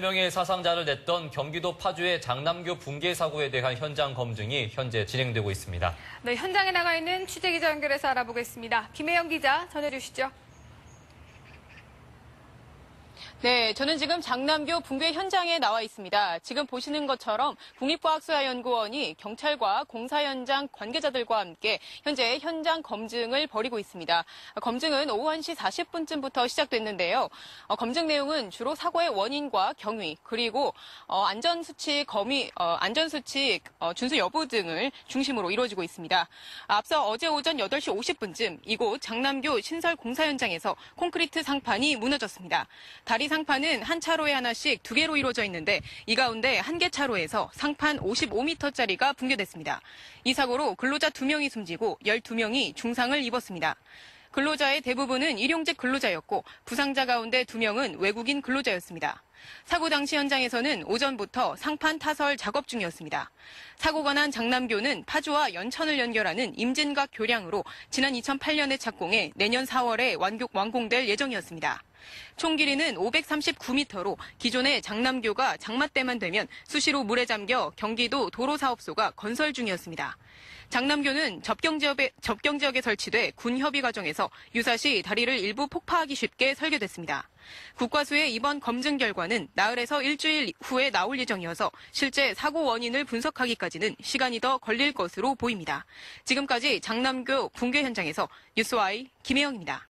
명의 사상자를 냈던 경기도 파주의 장남교 붕괴 사고에 대한 현장 검증이 현재 진행되고 있습니다. 네, 현장에 나가 있는 취재 기자 연결해서 알아보겠습니다. 김혜영 기자 전해주시죠. 네, 저는 지금 장남교 붕괴 현장에 나와 있습니다. 지금 보시는 것처럼 국립과학수사연구원이 경찰과 공사 현장 관계자들과 함께 현재 현장 검증을 벌이고 있습니다. 검증은 오후 1시 40분쯤부터 시작됐는데요. 어, 검증 내용은 주로 사고의 원인과 경위 그리고 어, 안전수칙 검위, 어, 안전수칙 어, 준수 여부 등을 중심으로 이루어지고 있습니다. 앞서 어제 오전 8시 50분쯤 이곳 장남교 신설 공사 현장에서 콘크리트 상판이 무너졌습니다. 다리 상판은 한 차로에 하나씩 두 개로 이루어져 있는데 이 가운데 한 개 차로에서 상판 55m짜리가 붕괴됐습니다. 이 사고로 근로자 2명이 숨지고 12명이 중상을 입었습니다. 근로자의 대부분은 일용직 근로자였고 부상자 가운데 2명은 외국인 근로자였습니다. 사고 당시 현장에서는 오전부터 상판 타설 작업 중이었습니다. 사고가 난 장남교는 파주와 연천을 연결하는 임진각 교량으로 지난 2008년에 착공해 내년 4월에 완공될 예정이었습니다. 총 길이는 539m로 기존의 장남교가 장마 때만 되면 수시로 물에 잠겨 경기도 도로사업소가 건설 중이었습니다. 장남교는 접경 지역에, 접경 지역에 설치돼 군 협의 과정에서 유사시 다리를 일부 폭파하기 쉽게 설계됐습니다. 국과수의 이번 검증 결과는 나흘에서 일주일 후에 나올 예정이어서 실제 사고 원인을 분석하기까지는 시간이 더 걸릴 것으로 보입니다. 지금까지 장남교 붕괴 현장에서 뉴스와이 김혜영입니다.